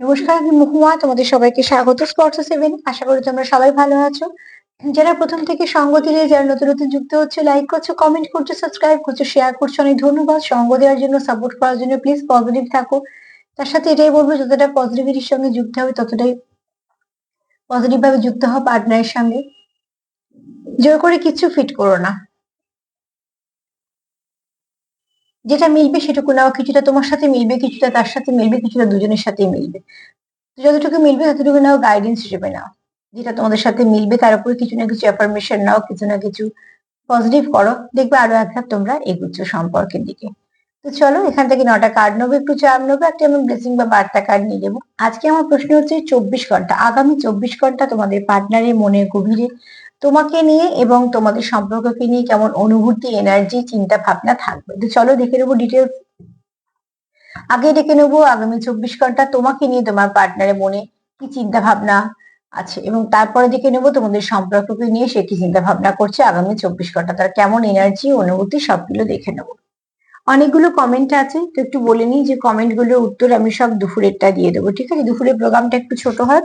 নমস্কার, আমি মহুয়া, তোমাদের সবাইকে স্বাগত। স্পর্শ সেভেন আশা করি তোমরা সবাই ভালো আছো। যারা প্রথম থেকে সঙ্গ দিলে, যারা নতুন নতুন যুক্ত হচ্ছে লাইক করছ কমেন্ট করছ সাবস্ক্রাইব করছ শেয়ার করছ, অনেক ধন্যবাদ। সঙ্গ দেওয়ার জন্য সাপোর্ট করার জন্য প্লিজ পজিটিভ থাকো। তার সাথে এটাই বলব, যতটা পজিটিভিটির সঙ্গে যুক্ত হবে, ততটাই পজিটিভ ভাবে যুক্ত হও পার্টনারের সঙ্গে। জোর করে কিছু ফিট করো না। যেটা মিলবে সেটুকু নাও, কিছুটা তোমার সাথে মিলবে, কিছুটা তার সাথে মিলবে, কিছুটা দুজনের সাথেই মিলবে। যতটুকু মিলবে ততটুকু নাও গাইডেন্স হিসেবে নাও। যেটা তোমাদের সাথে মিলবে তার উপরে কিছু না কিছু অ্যাফার্মেশন নাও, কিছু না কিছু পজিটিভ করো। দেখবে আরও এক ধাপ তোমরা এগুচ্ছ সম্পর্কের দিকে। তো চলো, এখান থেকে নটা কার্ড নেব, একটু চাপ নেব, একটা আমি ব্লেসিং বা বার্তা কার্ড নিয়ে নেব। আজকে আমার প্রশ্ন হচ্ছে চব্বিশ ঘণ্টা, আগামী চব্বিশ ঘণ্টা তোমাদের পার্টনারের মনের গভীরে তোমাকে নিয়ে এবং তোমাদের সম্পর্ককে নিয়ে কেমন অনুভূতি এনার্জি চিন্তা, ভাবনা থাকবে। তো চলো দেখে নেব ডিটেলস আগে দেখে নেব আগামী চব্বিশ ঘণ্টা তোমাকে নিয়ে তোমার পার্টনারের মনে কি চিন্তা ভাবনা আছে এবং তারপরে দেখে নেব তোমাদের সম্পর্ককে নিয়ে সে কি চিন্তা ভাবনা করছে আগামী চব্বিশ ঘণ্টা। তার কেমন এনার্জি অনুভূতি সবগুলো দেখে নেব। অনেকগুলো কমেন্ট আছে, তো একটু বলে নিই যে কমেন্টগুলোর উত্তর আমি সব দুপুরেরটা দিয়ে দেবো, ঠিক আছে? দুপুরের প্রোগ্রামটা একটু ছোট হয়।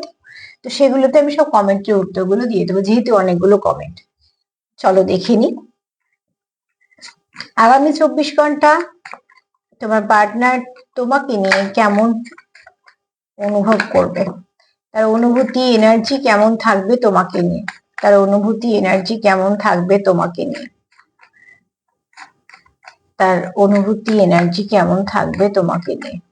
তো সেগুলোতে আমি সব কমেন্টের উত্তরগুলো দিয়ে দেবো, যেহেতু অনেকগুলো কমেন্ট চলো দেখে নি। আগামী চব্বিশ ঘণ্টা তোমার পার্টনার তোমাকে নিয়ে কেমন অনুভব করবে? তার অনুভূতি এনার্জি কেমন থাকবে তোমাকে নিয়ে? তার অনুভূতি এনার্জি কেমন থাকবে তোমাকে নিয়ে? তার অনুভূতি এনার্জি কেমন থাকবে তোমাকে নিয়ে?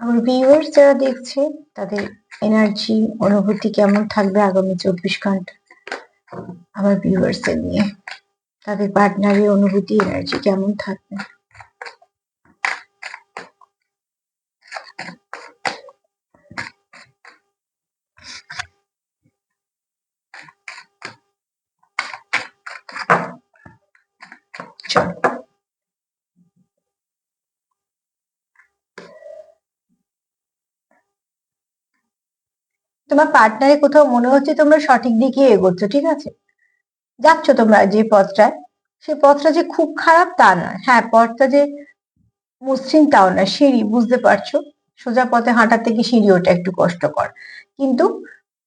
আমার ভিউয়ার্স যারা দেখছে, তাদের এনার্জি অনুভূতি কেমন থাকবে আগামী চব্বিশ ঘণ্টা? আমার ভিউয়ার্সদের নিয়ে। তাদের পার্টনারের অনুভূতি এনার্জি কেমন থাকবে? তোমার পার্টনারে কোথাও মনে হচ্ছে তোমরা সঠিক দিকে এগোচ্ছ, ঠিক আছে? যাচ্ছ তোমরা যে পথটায়, সেই পথটা যে খুব খারাপ তা নয় হ্যাঁ পথটা যে মসৃণ তাও না, সিঁড়ি, বুঝতে পারছ? সোজা পথে হাঁটার থেকে সিঁড়ি ওটা একটু কষ্টকর। কিন্তু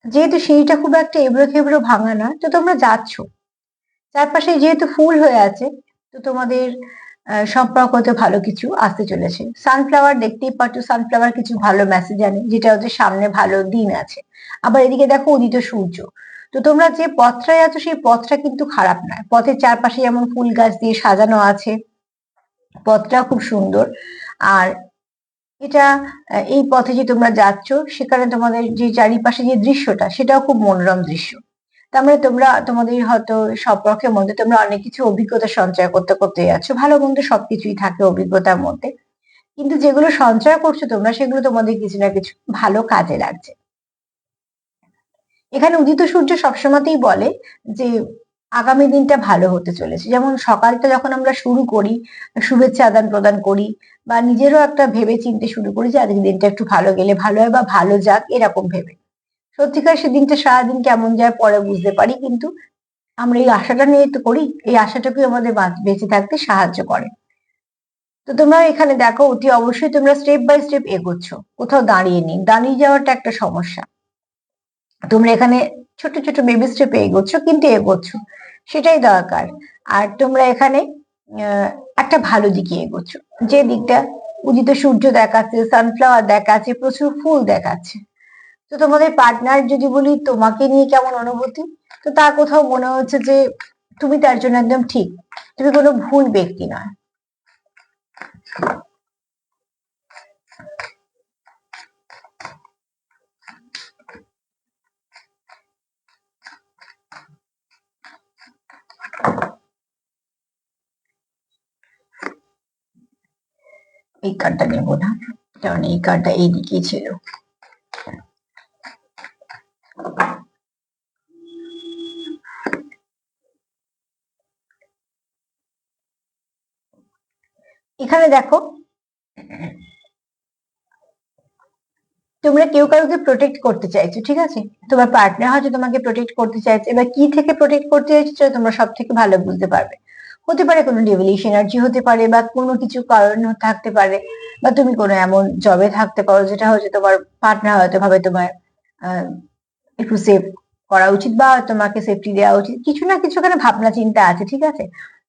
যেহেতু সিঁড়িটা খুব একটা এবড়ো খেবড়ো ভাঙা না, তো তোমরা যাচ্ছ। চারপাশে যেহেতু ফুল হয়ে আছে, তো তোমাদের সম্পর্কতে ভালো কিছু আসতে চলেছে। সানফ্লাওয়ার দেখতেই পাচ্ছ সানফ্লাওয়ার কিছু ভালো মেসেজ আনে, যেটা হচ্ছে সামনে ভালো দিন আছে। আবার এদিকে দেখো উদিত সূর্য। তো তোমরা যে পথটায় আছো, সেই পথটা কিন্তু খারাপ নয়। পথের চারপাশে যেমন ফুল গাছ দিয়ে সাজানো আছে পথটা খুব সুন্দর। আর এটা এই পথে যে তোমরা যাচ্ছ, সেখানে তোমাদের যে চারিপাশে যে দৃশ্যটা, সেটাও খুব মনোরম দৃশ্য। তার মানে তোমরা, তোমাদের হয়তো সম্পর্কের মধ্যে তোমরা অনেক কিছু অভিজ্ঞতা সঞ্চয় করতে করতে যাচ্ছ। ভালো মন্দ সবকিছুই থাকে অভিজ্ঞতার মধ্যে। কিন্তু যেগুলো সঞ্চয় করছ তোমরা, সেগুলো তোমাদের কিছু না কিছু ভালো কাজে লাগছে। এখানে উদিত সূর্য সবসময়তেই বলে যে, আগামী দিনটা ভালো হতে চলেছে। যেমন সকালটা যখন আমরা শুরু করি, শুভেচ্ছা আদান প্রদান করি বা নিজেরও একটা ভেবে চিনতে শুরু করি যে, আজকের দিনটা একটু ভালো গেলে ভালো হয় বা ভালো যাক, এরকম ভেবে। সত্যিকার সেদিনটা সারাদিন কেমন যায় পরে বুঝতে পারি, কিন্তু আমরা এই আশাটা নিয়ে তো করি, এই আশাটাকে আমাদের বেঁচে থাকতে সাহায্য করে। তো তোমরা এখানে দেখো, অতি অবশ্যই তোমরা স্টেপ বাই স্টেপ এগোচ্ছ, কোথাও দাঁড়িয়ে নেই, দাঁড়িয়ে যাওয়াটা একটা সমস্যা। তোমরা এখানে ছোট ছোট বেবি স্টেপে এগোচ্ছ, কিন্তু এগোচ্ছ, সেটাই দরকার। আর তোমরা এখানে একটা ভালো দিকে এগোচ্ছ, যে দিকটা উদিত সূর্য দেখাচ্ছে সানফ্লাওয়ার দেখাচ্ছে, প্রচুর ফুল দেখাচ্ছে। তো তোমাদের পার্টনার যদি বলি, তোমাকে নিয়ে কেমন অনুভূতি? তো তা কোথাও মনে হচ্ছে যে তুমি তার জন্য একদম ঠিক। তুমি কোনো ভুল ব্যক্তি নয়। এই কার্ডটা নেব না। কারণ এই কার্ডটা এইদিকেই ছিল। এখানে দেখো, তোমরা কেউ কাউকে প্রোটেক্ট করতে চাইছো, ঠিক আছে? তোমার পার্টনার হয়তো তোমাকে প্রোটেক্ট করতে চাইছে, এবার কি থেকে প্রোটেক্ট করতে চাইছো তোমরা সব থেকে ভালো বুঝতে পারবে। হতে পারে কোনো ডেভিলিশ এনার্জি হতে পারে বা কোনো কিছু কারণ থাকতে পারে, বা তুমি কোনো এমন জবে থাকতে পারো যেটা হচ্ছে তোমার পার্টনার হয়তো ভাবে তোমার একটু সেফ করা উচিত বা তোমাকে সেফটি দেওয়া উচিত। কিছু না কিছু এখানে ভাবনা চিন্তা আছে, ঠিক আছে?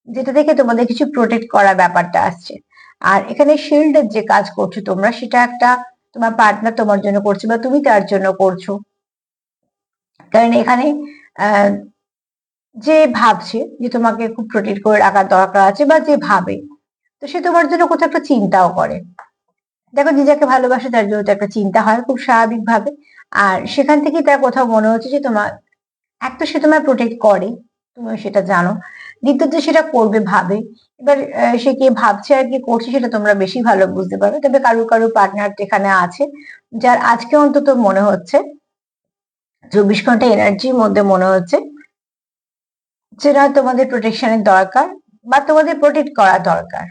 যেটা থেকে তোমাদের কিছু প্রোটেক্ট করা ব্যাপারটা আসছে। আর এখানে শিল্ডের যে কাজ করছ তোমরা, সেটা একটা তোমার পার্টনার তোমার জন্য করছে বা তুমি তার জন্য করছ। কারণ এখানে যে ভাবছে যে তোমাকে খুব প্রোটেক্ট করে রাখার দরকার আছে বা যে ভাবে, তো সে তোমার জন্য কোথাও একটা চিন্তাও করে। দেখো যে যাকে ভালোবাসে তার জন্য একটা চিন্তা হয় খুব স্বাভাবিক ভাবে আর সেখান থেকে তার কোথাও মনে হচ্ছে যে তোমার, এক তো সে তোমায় প্রোটেক্ট করে, তুমি সেটা জানো। দ্বিতীয়ত সেটা করবে, ভাবে। এবার সে কি ভাবছে আর কি করছে সেটা তোমরা বেশি ভালো বুঝতে পারবে। তবে কারও কারও পার্টনার যেখানে আছে, যার আজকে অন্তত মনে হচ্ছে, চব্বিশ ঘণ্টা এনার্জির মধ্যে মনে হচ্ছে, যেটা তোমাদের প্রোটেকশনের দরকার বা তোমাদের প্রোটেক্ট করা দরকার।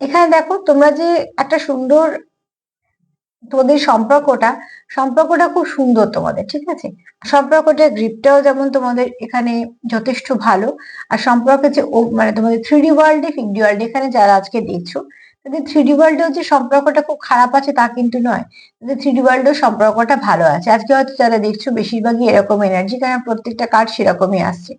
এখানে দেখো তোমরা যে একটা সুন্দর তোমাদের সম্পর্কটা সম্পর্কটা খুব সুন্দর তোমাদের, ঠিক আছে? সম্পর্কটা গ্রিপটাও যেমন তোমাদের এখানে যথেষ্ট ভালো, আর সম্পর্কের যে মানে তোমাদের থ্রি ডি ওয়ার্ল্ডে ফিফ ডি ওয়ার্ল্ডে এখানে যারা আজকে দেখছ, তাদের থ্রি ডি ওয়ার্ল্ডেও যে সম্পর্কটা খুব খারাপ আছে তা কিন্তু নয়। তাদের থ্রি ডি ওয়ার্ল্ডেও সম্পর্কটা ভালো আছে। আজকে হয়তো যারা দেখছ, বেশিরভাগই এরকম এনার্জি কারণ প্রত্যেকটা কার্ড সেরকমই আসছে।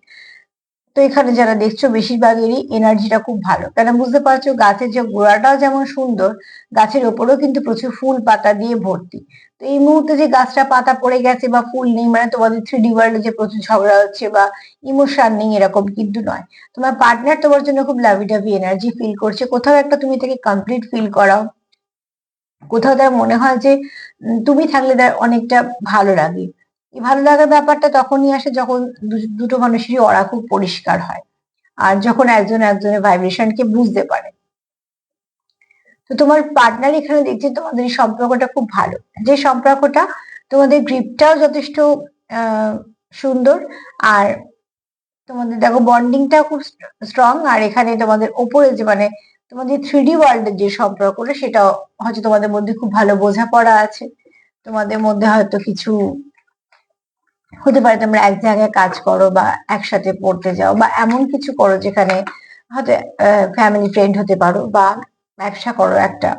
তো এখানে যারা দেখছ, বেশিরভাগেরই এনার্জিটা খুব ভালো। কেন বুঝতে পারছ? গাছের যে গোড়াটাও যেমন সুন্দর, গাছের ওপরেও কিন্তু প্রচুর ফুল পাতা দিয়ে ভর্তি। তো এই মুহূর্তে যে গাছটা পাতা পড়ে গেছে বা ফুল নেই মানে তোমাদের থ্রি ডি ওয়ার্ল্ডে যে প্রচুর ঝগড়া হচ্ছে বা ইমোশন নেই, এরকম কিন্তু নয়। তোমার পার্টনার তোমার জন্য খুব লাভি ডাভি এনার্জি ফিল করছে। কোথাও একটা তুমি তাকে কমপ্লিট ফিল করাও। কোথাও তার মনে হয় যে তুমি থাকলে তার অনেকটা ভালো লাগে। এই ভালো লাগার ব্যাপারটা তখনই আসে যখন দুটো মানুষেরই অরা খুব পরিষ্কার হয়। আর যখন একজন একজনের ভাইব্রেশনকে বুঝতে পারে। তো তোমার পার্টনার এখানে দেখছি তোমাদের এই সম্পর্কটা খুব ভালো। যে সম্পর্কটা তোমাদের গ্রিপটাও যথেষ্ট সুন্দর আর তোমাদের দেখো বন্ডিংটাও খুব স্ট্রং আর এখানে তোমাদের ওপরে যে মানে তোমাদের থ্রি ডি ওয়ার্ল্ডের যে সম্পর্কটা সেটাও হয়তো তোমাদের মধ্যে খুব ভালো বোঝাপড়া আছে। তোমাদের মধ্যে হয়তো কিছু হতে পারে তোমরা এক জায়গায় কাজ করো বা একসাথে পড়তে যাও বা এমন কিছু করো যেখানে হয়তো ফ্যামিলি ফ্রেন্ড হতে পারো বা ব্যবসা করো একটা।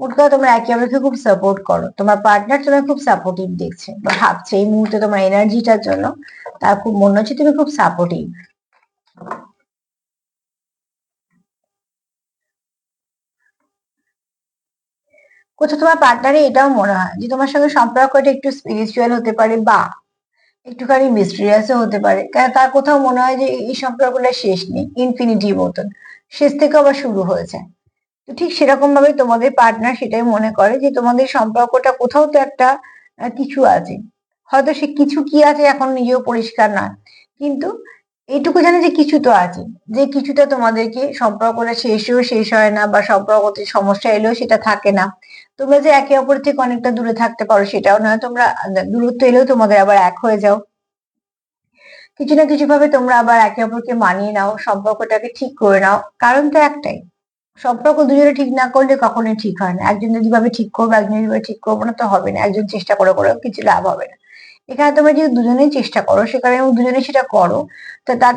মোট কথা তোমরা একে অপরকে খুব সাপোর্ট করো। তোমার পার্টনার তোমায় খুব সাপোর্টিভ দেখছে বা ভাবছে এই মুহূর্তে তোমার এনার্জিটার জন্য তার খুব মনে হচ্ছে তুমি খুব সাপোর্টিভ কোথাও তোমার পার্টনারে এটাও মনে হয় যে তোমার সঙ্গে সম্পর্কটা একটু স্পিরিচুয়াল হতে পারে বা একটুখানি মিস্ট্রিয়াসও হতে পারে। কেন তার কোথাও মনে হয় যে এই সম্পর্কটা শেষ নেই ইনফিনিটি মতন। শেষ থেকে আবার শুরু হয়েছে। তো ঠিক সেরকম ভাবে তোমাদের পার্টনার সেটাই মনে করে যে তোমাদের সম্পর্কটা কোথাও তো একটা কিছু আছে। হয়তো সে কিছু কি আছে এখন নিজেও পরিষ্কার না কিন্তু এইটুকু জানে যে কিছু তো আছে, যে কিছুটা তোমাদেরকে সম্পর্কটা শেষও শেষ হয় না বা সম্পর্কতে সমস্যা এলেও সেটা থাকে না। তোমরা যে একে অপর থেকে অনেকটা দূরে থাকতে পারো সেটাও নয়, তোমরা দূরত্ব এলেও তোমাদের আবার এক হয়ে যাও। কিছু না কিছু ভাবে তোমরা আবার একে অপরকে মানিয়ে নাও, সম্পর্কটাকে ঠিক করে নাও। কারণ তো একটাই, সম্পর্ক দুজনে ঠিক না করলে কখনোই ঠিক হয় না। একজন যদি ভাবে ঠিক করব, একজন যদি ঠিক করব না, তো হবে না। একজন চেষ্টা করে করেও কিছু লাভ হবে না। এখানে তোমরা যদি দুজনেই চেষ্টা করো সেখানে দুজনে সেটা করো, তো তার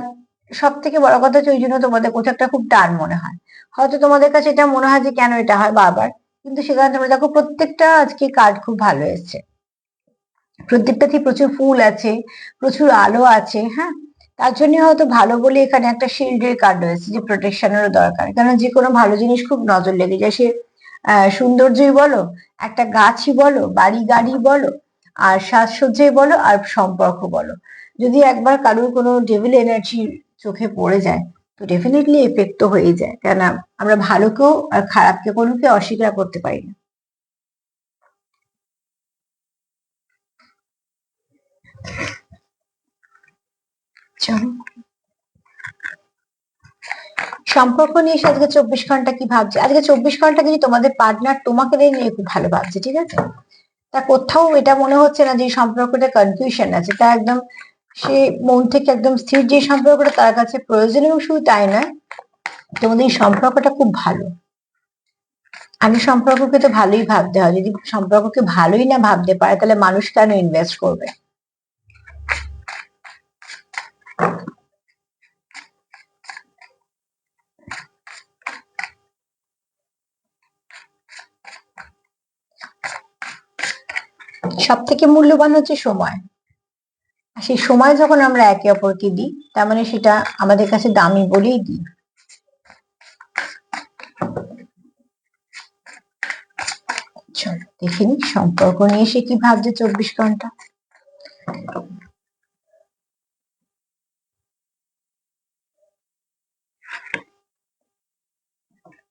সব থেকে বড় কথা হচ্ছে ওই জন্য তোমাদের কোথাও একটা খুব টান মনে হয়। হয়তো তোমাদের কাছে এটা মনে হয় যে কেন এটা হয় বারবার, কিন্তু সেখানে তোমরা দেখো প্রত্যেকটা আজকে কার্ড খুব ভালো এসছে প্রত্যেকটাতেই প্রচুর ফুল আছে, প্রচুর আলো আছে হ্যাঁ? তার জন্য হয়তো ভালো বলে এখানে একটা শিল্ডের কার্ড রয়েছে যে প্রোটেকশনেরও দরকার। কারণ যে কোনো ভালো জিনিস খুব নজর লেগে যায়। সে সৌন্দর্যই বলো, একটা গাছই বলো, বাড়ি গাড়ি বলো আর সাজসজ্জাই বলো আর সম্পর্ক বলো। যদি একবার কারোর কোনো ডেভিল এনার্জি চোখে পড়ে যায়, তো ডেফিনেটলি এফেক্ট তো হয়ে যায়। কেন আমরা ভালোকেও আর খারাপকে কোনোকে অস্বীকার করতে পারি না। সম্পর্ক নিয়ে এসে আজকে চব্বিশ ঘণ্টা কি ভাবছে? আজকে চব্বিশ ঘণ্টা কিন্তু তোমাদের পার্টনার তোমাকে নিয়ে খুব ভালো ভাবছে, ঠিক আছে? তা কোথাও এটা মনে হচ্ছে না যে সম্পর্কটা কনফিউশন আছে। তা একদম সে মন থেকে একদম স্থির যে সম্পর্কটা তার কাছে প্রয়োজন এবং শুধু তাই নয়, তোমাদের এই সম্পর্কটা খুব ভালো। আমি সম্পর্ককে তো ভালোই ভাবতে হয়। যদি সম্পর্ককে ভালোই না ভাবতে পারে, তাহলে মানুষ কেন ইনভেস্ট করবে? সব থেকে মূল্যবান হচ্ছে সময়। আর সেই সময় যখন আমরা একে অপরকে দিই, তার মানে সেটা আমাদের কাছে দামি বলেই দিই। চলো দেখিনি সম্পর্ক নিয়ে সে কি ভাবছে চব্বিশ ঘণ্টা?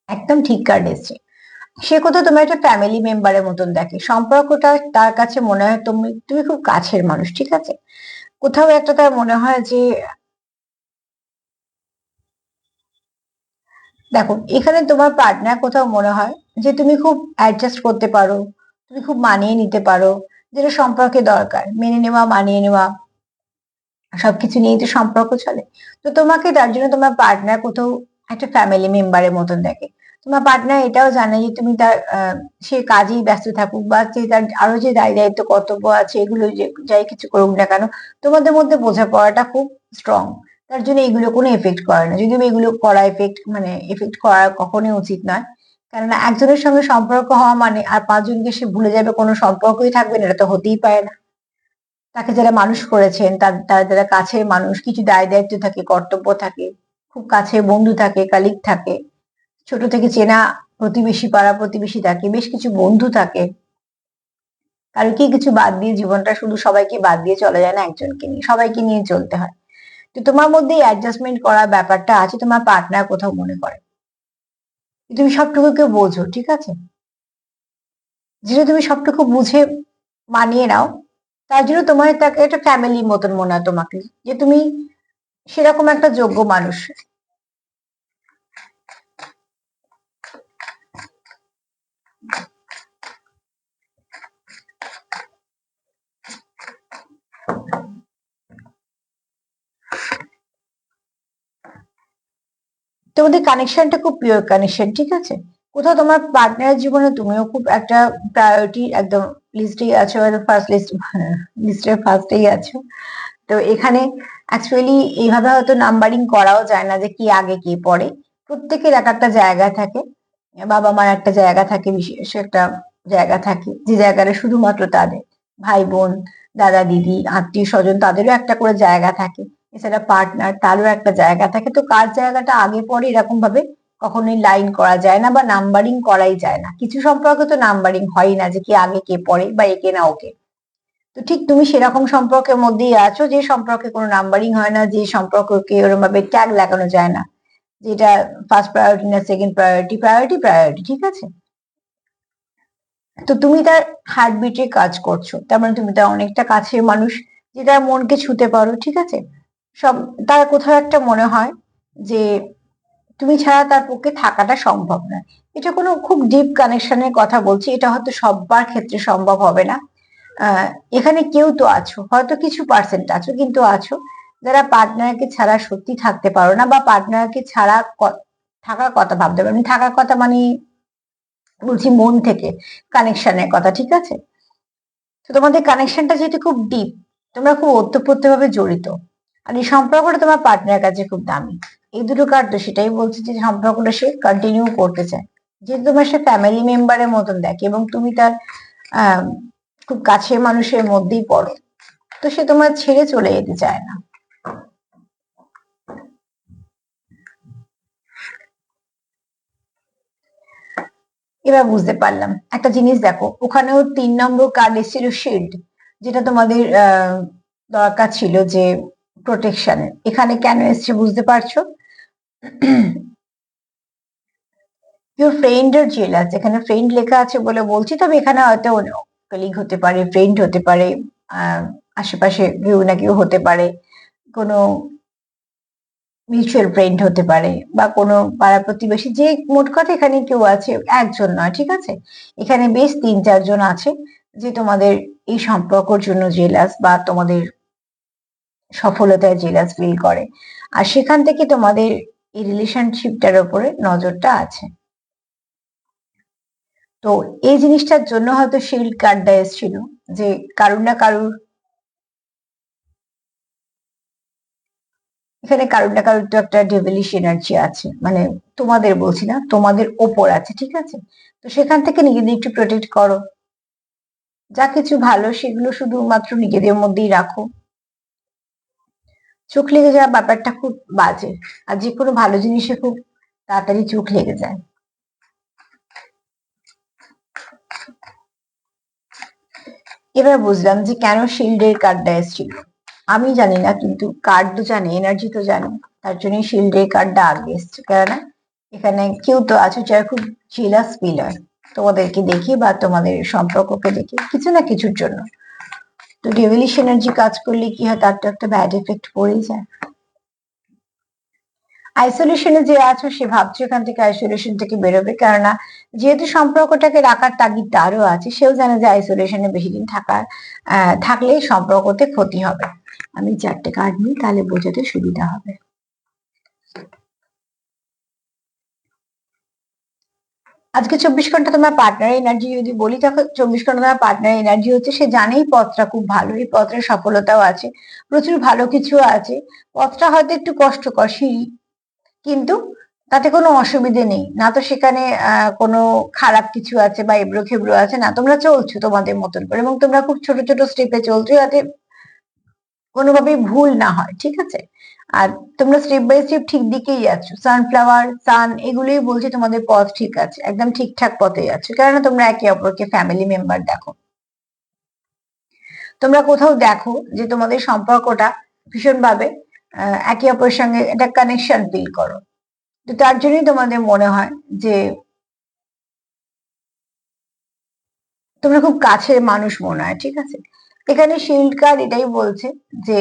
একদম ঠিক কার্ড এসছে। সে কোথাও তোমার একটা ফ্যামিলি মেম্বারের মতন দেখে। সম্পর্কটা তার কাছে মনে হয় তুমি তুমি খুব কাছের মানুষ, ঠিক আছে? কোথাও একটা তার মনে হয় যে, দেখো, এখানে তোমার পার্টনার কোথাও মনে হয় যে, তুমি খুব অ্যাডজাস্ট করতে পারো, তুমি খুব মানিয়ে নিতে পারো, যেটা সম্পর্কে দরকার। মেনে নেওয়া, মানিয়ে নেওয়া, সবকিছু নিয়েই তো সম্পর্ক চলে। তো তোমাকে তার জন্য তোমার পার্টনার কোথাও একটা ফ্যামিলি মেম্বারের মতন দেখে। তোমার পার্টনার এটাও জানে যে তুমি তার সে কাজেই ব্যস্ত থাকুক বা সে তার আরও যে দায় দায়িত্ব, কর্তব্য আছে এগুলো যে যাই কিছু করুক না কেন, তোমাদের মধ্যে বোঝাপড়াটা খুব স্ট্রং তার জন্য এগুলো কোনো এফেক্ট করে না। যদিও এগুলো করা এফেক্ট মানে এফেক্ট করা কখনোই উচিত নয়। কেননা একজনের সঙ্গে সম্পর্ক হওয়া মানে আর পাঁচজনকে সে ভুলে যাবে কোনো সম্পর্কই থাকবে না, এটা তো হতেই পারে না। তাকে যারা মানুষ করেছেন, তার, তারা যারা কাছের মানুষ, কিছু দায় দায়িত্ব থাকে, কর্তব্য থাকে, খুব কাছে বন্ধু থাকে কালিক থাকে ছোট থেকে চেনা প্রতিবেশী পাড়া প্রতিবেশী থাকে, বেশ কিছু বন্ধু থাকে। কারোকে কিছু বাদ দিয়ে জীবনটা শুধু সবাইকে বাদ দিয়ে চলে যায় না একজনকে নিয়ে, সবাইকে নিয়ে চলতে হয়। তো তোমার মধ্যে অ্যাডজাস্টমেন্ট করার ব্যাপারটা আছে, তোমার পার্টনার কোথাও মনে করে? তুমি সবটুকুকে বোঝো, ঠিক আছে? যেটা তুমি সবটুকু বুঝে মানিয়ে নাও, তার জন্য তোমার তাকে একটা ফ্যামিলির মতন মনে হয় তোমাকে। যে তুমি সেরকম একটা যোগ্য মানুষ। তোমাদের কানেকশনটা খুব পিওর কানেকশন ঠিক আছে? কোথাও তোমার পার্টনারের জীবনে তুমিও খুব একটা প্রায়োরিটি একদম লিস্টেই আছো ফার্স্ট লিস্ট লিস্টের ফার্স্টেই আছো। তো এখানে অ্যাকচুয়ালি এইভাবে হয়তো নাম্বারিং করাও যায় না যে কি আগে কি পরে। প্রত্যেকের এক একটা জায়গা থাকে। বাবা মার একটা জায়গা থাকে, বিশেষ একটা জায়গা থাকে, যে জায়গাটা শুধুমাত্র তাদের। ভাই বোন দাদা, দিদি, আত্মীয় স্বজন তাদেরও একটা করে জায়গা থাকে। এছাড়া পার্টনার তারও একটা জায়গা থাকে। তো কার জায়গাটা আগে পরে এরকম ভাবে কখনোই লাইন করা যায় না বা নাম্বারিং করাই যায় না। কিছু সম্পর্কে তো নাম্বারিং হয় না যে কে আগে কে পড়ে বা একে না ওকে। তো ঠিক তুমি সেরকম সম্পর্কের মধ্যেই আছো, যে সম্পর্কে কোনো নাম্বারিং হয় না, যে সম্পর্ককে ওরকম ভাবে ট্যাগ লাগানো যায় না। যেটা ফার্স্ট প্রায়োরিটি না সেকেন্ড প্রায়োরিটি প্রায়োরিটি প্রায়োরিটি ঠিক আছে? তো তুমি তার হার্টবিটে কাজ করছ। তার মানে তুমি তার অনেকটা কাছের মানুষ, যে তার মনকে ছুতে পারো, ঠিক আছে? সব, তার কোথাও একটা মনে হয় যে তুমি ছাড়া তার পক্ষে থাকাটা সম্ভব নয় এটা কোনো খুব ডিপ কানেকশনের কথা বলছি, এটা হয়তো সবার ক্ষেত্রে সম্ভব হবে না। এখানে কেউ তো আছো, হয়তো কিছু পার্সেন্ট আছো, কিন্তু আছো। যারা পার্টনারকে ছাড়া সত্যি থাকতে পারো না বা পার্টনারকে ছাড়া থাকার কথা ভাবতে পারো থাকার কথা মানে বলছি মন থেকে কানেকশনের কথা, ঠিক আছে? তো তোমাদের কানেকশনটা যেহেতু খুব ডিপ তোমরা খুব ওতপ্রোত ভাবে জড়িত। আর এই সম্পর্কটা তোমার পার্টনারের কাছে খুব দামি। এই দুটো কার্ড তো সেটাই বলছে যে সম্পর্কটা সে কন্টিনিউ করতে চায়। যেহেতু তোমার সে ফ্যামিলি মেম্বারের মতন দেখে এবং তুমি তার খুব কাছের মানুষের মধ্যেই পড়ো। তো সে তোমার ছেড়ে চলে যেতে চায় না। এবার বুঝতে পারলাম। একটা জিনিস দেখো, ওখানেও তিন নম্বর কার্ড এসেছিল শিল্ড যেটা তোমাদের দরকার ছিল যে প্রোটেকশনের এখানে কেন এসছে বুঝতে পারছ? ইউর ফ্রেন্ডের জেলাস এখানে ফ্রেন্ড লেখা আছে বলে বলছি, তবে এখানে হয়তো কলিগ হতে পারে ফ্রেন্ড হতে পারে আশেপাশে কেউ না কেউ হতে পারে। কোনো মিউচুয়াল ফ্রেন্ড হতে পারে বা কোনো পাড়া প্রতিবেশী, যে মোট কথা এখানে কেউ আছে, একজন নয়, ঠিক আছে? এখানে বেশ তিন চারজন আছে যে তোমাদের এই সম্পর্কর জন্য জেলাস বা তোমাদের সফলতায় জেলাস ফিল করে। আর সেখান থেকে তোমাদের এই রিলেশনশিপটার উপরে নজরটা আছে। তো এই জিনিসটার জন্য হয়তো শিল্ড কার্ডটা এসেছিল যে কারুর না কারুর এখানে কারুর না কারুর তো একটা ডেভিলিশ এনার্জি আছে। মানে তোমাদের বলছি না, তোমাদের ওপর আছে, ঠিক আছে? তো সেখান থেকে নিজেদের একটু প্রোটেক্ট করো। যা কিছু ভালো সেগুলো শুধুমাত্র নিজেদের মধ্যেই রাখো। চোখ লেগে যাওয়া ব্যাপারটা খুব বাজে, আর যে কোনো ভালো জিনিসে খুব তাড়াতাড়ি চোখ লেগে যায়। এবার বুঝলাম যে কেন শিল্ডের কার্ডটা এসেছিল। আমি জানি না, কিন্তু কার্ড তো জানি এনার্জি তো জানি। তার জন্য শিল্ডের কার্ডটা আগে এসছে। কেননা এখানে কেউ তো আছে যারা খুব জিলাস ফিল হয় তোমাদেরকে দেখি বা তোমাদের সম্পর্ককে দেখি, কিছু না কিছুর জন্য। তো ডেভিলিশ এনার্জি কাজ করলে কি হয়? তার তো একটা ব্যাড এফেক্ট পড়েই যায়। আইসোলেশনে যে আছো সে ভাবছে এখান থেকে আইসোলেশন থেকে বেরোবে। কেননা যেহেতু সম্পর্কটাকে রাখার তাগিদ তারও আছে, সেও জানে যে আইসোলেশনে বেশি দিন থাকার থাকলে সম্পর্কতে ক্ষতি হবে। আমি চারটে কার্ড নিই, তাহলে বোঝাতে সুবিধা হবে। আজকে চব্বিশ ঘণ্টা তোমার পার্টনার এনার্জি যদি বলি তখন চব্বিশ ঘণ্টা তোমার পার্টনার এনার্জি হচ্ছে, সে জানেই পথটা খুব ভালো, এই পথের সফলতাও আছে, প্রচুর ভালো কিছু আছে। পথটা হয়তো একটু কষ্টকর, সিঁড়ি। কিন্তু তাতে কোনো অসুবিধে নেই। না তো সেখানে কোনো খারাপ কিছু আছে বা এবড়ো খেবড়ো আছে, না, তোমরা চলছো তোমাদের মতন করে এবং তোমরা খুব ছোট ছোট স্টেপে চলছো যাতে কোনোভাবেই ভুল না হয়, ঠিক আছে? আর তোমরা স্টেপ বাই স্টেপ ঠিক দিকেই যাচ্ছ। সানফ্লাওয়ার সান এগুলোই বলছে তোমাদের পথ ঠিক আছে, একদম ঠিকঠাক পথে যাচ্ছ। কেননা তোমরা একে অপরকে ফ্যামিলি মেম্বার দেখো। তোমরা কোথাও দেখো যে তোমাদের সম্পর্কটা ভীষণভাবে একে অপরের সঙ্গে একটা কানেকশন ফিল করো। তো তার জন্যই তোমাদের মনে হয় যে তোমরা খুব কাছের মানুষ মনে হয়, ঠিক আছে? এখানে শিল্ড কার্ড এটাই বলছে যে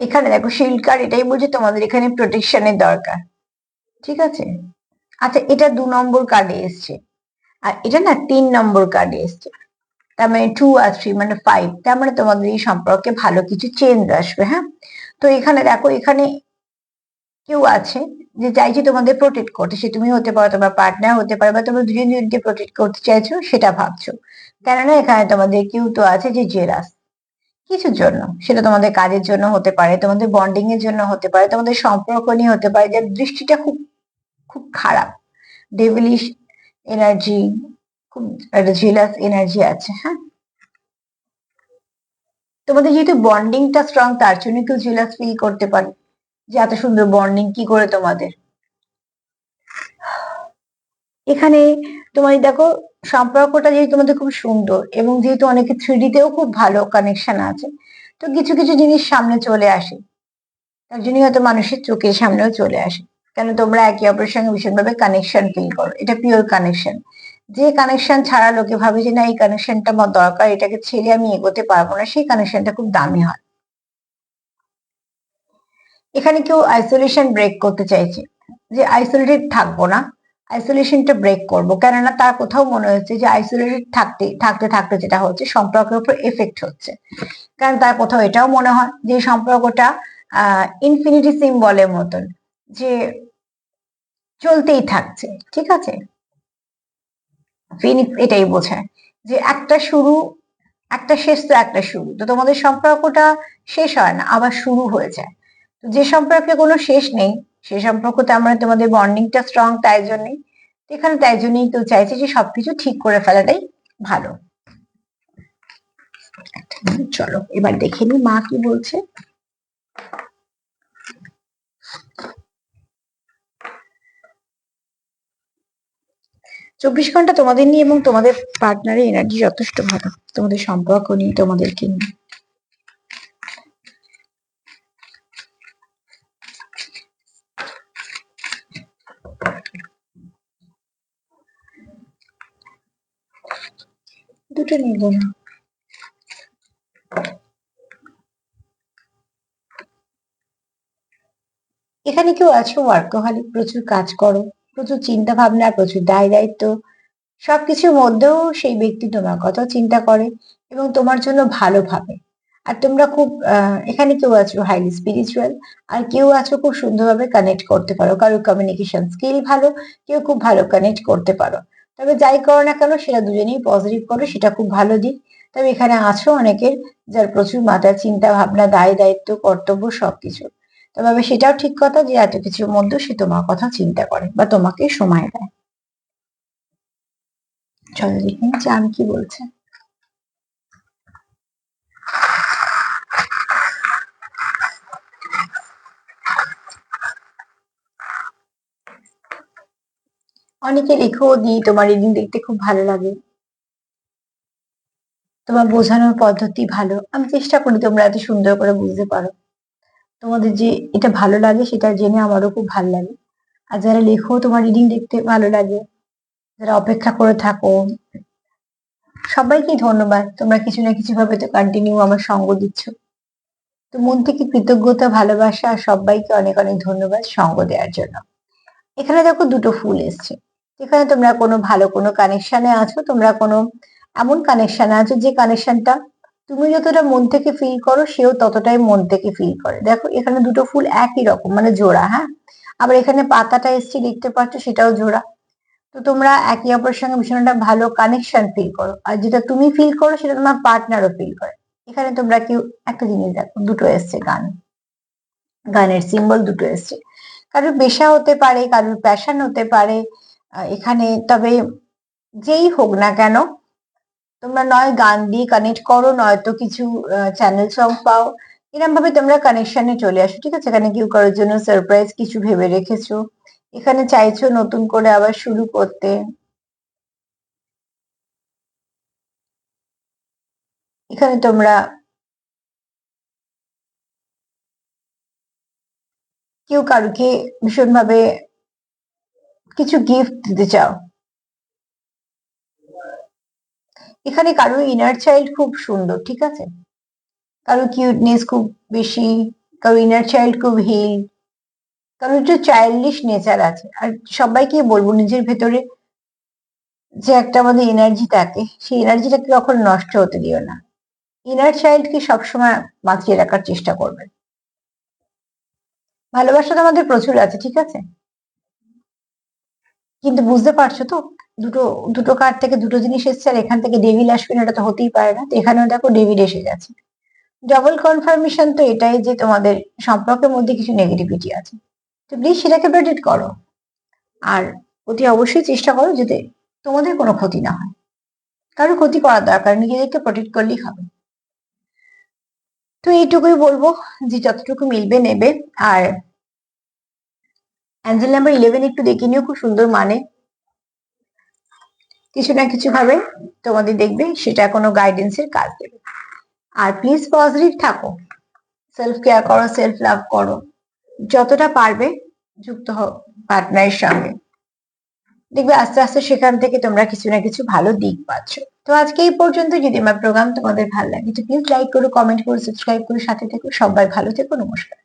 এখানে দেখো শিল্ড কার্ড এটাই বলছে তোমাদের এখানে প্রোটেকশনের দরকার, ঠিক আছে? আচ্ছা এটা দু নম্বর কার্ডে এসছে। আর এটা না তিন নম্বর কার্ডে এসছে। তার মানে টু আর থ্রি মানে ফাইভ তার মানে তোমাদের এই সম্পর্কে ভালো কিছু চেঞ্জ আসবে হ্যাঁ? তো এখানে দেখো, এখানে কেউ আছে যে চাইছে তোমাদের প্রোটেক্ট করতে, সে তুমি হতে পারো, তোমার পার্টনার হতে পারে বা তোমরা দুজন দুজনকে প্রোটেক্ট করতে চাইছো, সেটা ভাবছ। কেননা এখানে তোমাদের কেউ তো আছে যে জেরাস কিছুর জন্য? সেটা তোমাদের কাজের জন্য হতে পারে, তোমাদের বন্ডিং এর জন্য হতে পারে, তোমাদের সম্পর্ক নিয়ে হতে পারে, যার দৃষ্টিটা খুব খুব খারাপ। ডেভিলিশ এনার্জি খুব একটা জেলাস এনার্জি আছে হ্যাঁ? তোমাদের যেহেতু বন্ডিংটা স্ট্রং তার জন্য কেউ জেলাস ফিল করতে পারে। যে এত সুন্দর বন্ডিং কি করে তোমাদের? এখানে তোমার দেখো, সম্পর্কটা যেহেতু তোমাদের খুব সুন্দর এবং যেহেতু অনেকে থ্রিডিতেও খুব ভালো কানেকশন আছে, তো কিছু কিছু জিনিস সামনে চলে আসে। তার জন্যই হয়তো মানুষের চোখের সামনেও চলে আসে। কেন তোমরা একে অপরের সঙ্গে ভীষণভাবে কানেকশন ফিল করো? এটা পিওর কানেকশন যে কানেকশন ছাড়া লোকে ভাবে যে না, এই কানেকশনটা আমার দরকার, এটাকে ছেড়ে আমি এগোতে পারব না, সেই কানেকশনটা খুব দামি হয়। এখানে কেউ আইসোলেশন ব্রেক করতে চাইছে। যে আইসোলেটেড থাকব না আইসোলেশনটা ব্রেক করব। কেননা তার কোথাও মনে হচ্ছে যে আইসোলেটেড থাকতে থাকতে থাকতে যেটা হচ্ছে, সম্পর্কের উপর এফেক্ট হচ্ছে। কারণ তার কোথাও এটাও মনে হয় যে সম্পর্কটা, আহ ইনফিনিটি সিম্বলের মতন। যে চলতেই থাকছে, ঠিক আছে? ফিনিক্স এটাই বোঝায় যে একটা শুরু, একটা শেষ তো একটা শুরু, তো তোমাদের সম্পর্কটা শেষ হয় না, আবার শুরু হয়ে যায়। তো যে সম্পর্কে কোনো শেষ নেই, সে সম্পর্কতে আমরা তোমাদের বন্ডিংটা স্ট্রং তাই জন্যই এখানে তাই জন্যই কেউ চাইছে যে সবকিছু ঠিক করে ফেলাটাই ভালো। চলো, এবার দেখে নি মা কি বলছে। চব্বিশ ঘণ্টা তোমাদের নিয়ে এবং তোমাদের পার্টনারের এনার্জি যথেষ্ট ভালো। তোমাদের সম্পর্ক নিয়ে, তোমাদেরকে নিয়ে। দুটো নিব না। এখানে কেউ আছো? ওয়ার্কহলিক প্রচুর কাজ করো। প্রচুর চিন্তা ভাবনা প্রচুর দায় দায়িত্ব, সবকিছুর মধ্যেও সেই ব্যক্তি তোমার কথা চিন্তা করে এবং তোমার জন্য ভালো ভাবে। আর তোমরা খুব এখানে কেউ আছো হাইলি স্পিরিচুয়াল আর কেউ আছো খুব সুন্দরভাবে কানেক্ট করতে পারো। কারোর কমিউনিকেশন স্কিল ভালো, কেউ খুব ভালো কানেক্ট করতে পারো। তবে যাই করো না কেন, সেটা দুজনেই পজিটিভ করো, সেটা খুব ভালো দিক। তবে এখানে আছো অনেকের, যার প্রচুর মাথায় চিন্তা ভাবনা দায় দায়িত্ব, কর্তব্য সবকিছু। তবে সেটাও ঠিক কথা যে এত কিছুর মধ্যে সে তোমার কথা চিন্তা করে বা তোমাকে সময় দেয়। চলো দেখি যে আমি কি বলছে। অনেকে লেখো দিই তোমার রিডিং দেখতে খুব ভালো লাগে। তোমার বোঝানোর পদ্ধতি ভালো। আমি চেষ্টা করি তোমরা এত সুন্দর করে বুঝতে পারো। তোমাদের যে এটা ভালো লাগে, সেটা জেনে আমারও খুব ভালো লাগে। আর যারা লেখো, তোমার রিডিং দেখতে ভালো লাগে, যারা অপেক্ষা করে থাকো, সবাইকে ধন্যবাদ। তোমরা কিছু না কিছু ভাবে তো কন্টিনিউ আমার সঙ্গ দিচ্ছ। তো মন থেকে কৃতজ্ঞতা, ভালোবাসা, আর সবাইকে অনেক অনেক ধন্যবাদ সঙ্গ দেওয়ার জন্য। এখানে দেখো দুটো ফুল এসছে। এখানে তোমরা কোনো ভালো কোনো কানেকশনে আছো, তোমরা কোনো এমন কানেকশনে আছো যে কানেকশনটা তুমি যতটা মন থেকে ফিল করো, সেও ততটাই মন থেকে ফিল করে। দেখো, এখানে দুটো ফুল একই রকম মানে জোড়া হ্যাঁ? আবার এখানে পাতাটা এসছে, দেখতে পাচ্ছ, সেটাও জোড়া। তো তোমরা একে অপরের সঙ্গে ভীষণ একটা ভালো কানেকশন ফিল করো। আর যেটা তুমি ফিল করো, সেটা তোমার পার্টনারও ফিল করে। এখানে তোমরা কেউ, একটা জিনিস দেখো, দুটো এসছে গান। গানের সিম্বল দুটো এসছে। কারোর পেশা হতে পারে, কারোর প্যাশন হতে পারে এখানে তবে যেই হোক না কেন তোমরা নয় গান দিয়ে কানেক্ট করো, নয়তো কিছু চ্যানেল সং পাও। এরকম ভাবে তোমরা কানেকশনে চলে আসো, ঠিক আছে? এখানে কেউ কারোর জন্য সারপ্রাইজ কিছু ভেবে রেখেছো। এখানে চাইছো নতুন করে আবার শুরু করতে। এখানে তোমরা কেউ কারুকে ভীষণভাবে কিছু গিফট দিতে চাও। এখানে কারও ইনার চাইল্ড খুব সুন্দর, ঠিক আছে? কারও কিউটনেস খুব বেশি কারও ইনার চাইল্ড খুব হিল কারও একটু চাইল্ডিশ নেচার আছে। আর সবাইকে বলব নিজের ভেতরে যে একটা আমাদের এনার্জি থাকে, সেই এনার্জিটাকে কখনো নষ্ট হতে দিও না। ইনার চাইল্ডকে সবসময় বাঁচিয়ে রাখার চেষ্টা করবেন ভালোবাসা তো আমাদের প্রচুর আছে, ঠিক আছে? কিন্তু বুঝতে পারছ তো? দুটো দুটো কার্ড থেকে দুটো জিনিস এসছে আর এখান থেকে ডেভিল আসবে না, এটা তো হতেই পারে না। তো এখানেও দেখো ডেভিড এসে গেছে। ডবল কনফার্মেশন তো এটাই যে তোমাদের সম্পর্কের মধ্যে কিছু নেগেটিভিটি আছে। তো প্লিজ সেটাকে প্রেডিক্ট করো। আর অতি অবশ্যই চেষ্টা করো যাতে তোমাদের কোনো ক্ষতি না হয়। কারও ক্ষতি করার দরকার নিজেদেরকে প্রোটেক্ট করলেই হবে। তো এইটুকুই বলব যে যতটুকু মিলবে নেবে। আর অ্যাঞ্জেল নাম্বার ইলেভেন একটু দেখে নিও, খুব সুন্দর মানে। কিছু না কিছু ভাবে তোমাদের দেখবে সেটা কোনো গাইডেন্সের কাজ দেবে। আর প্লিজ পজিটিভ থাকো। সেলফ কেয়ার করো সেলফ লাভ করো। যতটা পারবে যুক্ত হও পার্টনারের সঙ্গে। দেখবে আস্তে আস্তে সেখান থেকে তোমরা কিছু না কিছু ভালো দিক পাচ্ছ। তো আজকে এই পর্যন্ত যদি আমার প্রোগ্রাম তোমাদের ভালো লাগে, তো প্লিজ লাইক করো কমেন্ট করো সাবস্ক্রাইব করো, সাথে থেকো, সবাই ভালো থেকো, নমস্কার।